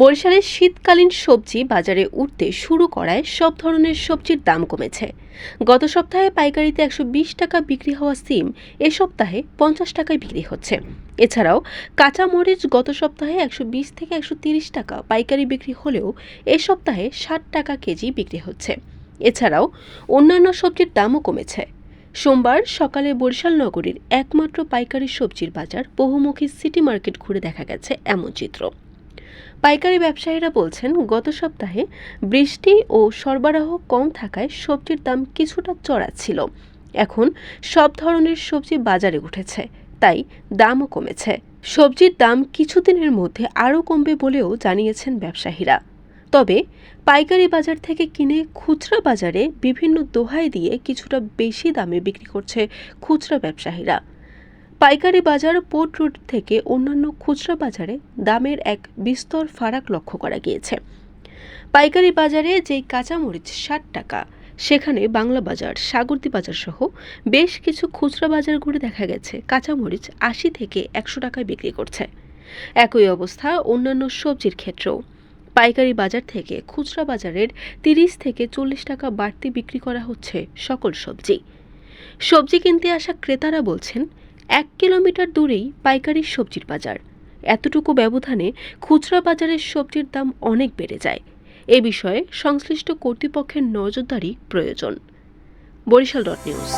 বরিশালের শীতকালীন সবজি বাজারে উঠতে শুরু করায় সব ধরনের সবজির দাম কমেছে। গত সপ্তাহে পাইকারিতে একশো বিশ টাকা বিক্রি হওয়া সিম, এ সপ্তাহে পঞ্চাশ টাকায় বিক্রি হচ্ছে। এছাড়াও কাঁচা মরিচ গত সপ্তাহে একশো বিশ থেকে একশো টাকা পাইকারি বিক্রি হলেও এ সপ্তাহে ষাট টাকা কেজি বিক্রি হচ্ছে। এছাড়াও অন্যান্য সবজির দামও কমেছে। সোমবার সকালে বরিশাল নগরীর একমাত্র পাইকারি সবজির বাজার বহুমুখী সিটি মার্কেট ঘুরে দেখা গেছে এমন চিত্র। পাইকারি ব্যবসায়ীরা বলছেন, গত সপ্তাহে বৃষ্টি ও সরবরাহ কম থাকায় সবজির দাম কিছুটা চড়া ছিল এখন সব ধরনের সবজি বাজারে উঠেছে, তাই দামও কমেছে। সবজির দাম কিছুদিনের মধ্যে আরও কমবে বলেও জানিয়েছেন ব্যবসায়ীরা। তবে পাইকারি বাজার থেকে কিনে খুচরা বাজারে বিভিন্ন দোহাই দিয়ে কিছুটা বেশি দামে বিক্রি করছে খুচরা ব্যবসায়ীরা। পাইকারি বাজার পোর্ট রোড থেকে অন্যান্য খুচরা বাজারে দামের এক বিস্তর ফারাক লক্ষ্য করা গিয়েছে। পাইকারি বাজারে যেই কাঁচামরিচ ষাট টাকা, সেখানে বাংলা বাজার, সাগরদি বাজার সহ বেশ কিছু খুচরা বাজার ঘুরে দেখা গেছে। কাঁচামরিচ আশি থেকে একশো টাকায় বিক্রি করছে। একই অবস্থা অন্যান্য সবজির ক্ষেত্রেও। পাইকারি বাজার থেকে খুচরা বাজারের তিরিশ থেকে চল্লিশ টাকা বাড়তি বিক্রি করা হচ্ছে সকল সবজি। সবজি কিনতে আসা ক্রেতারা বলছেন এক কিলোমিটার দূরেই পাইকারি সবজির বাজার। এতটুকু ব্যবধানে খুচরা বাজারের সবজির দাম অনেক বেড়ে যায়। এ বিষয়ে সংশ্লিষ্ট কর্তৃপক্ষের নজরদারি প্রয়োজন। Barishal dot news.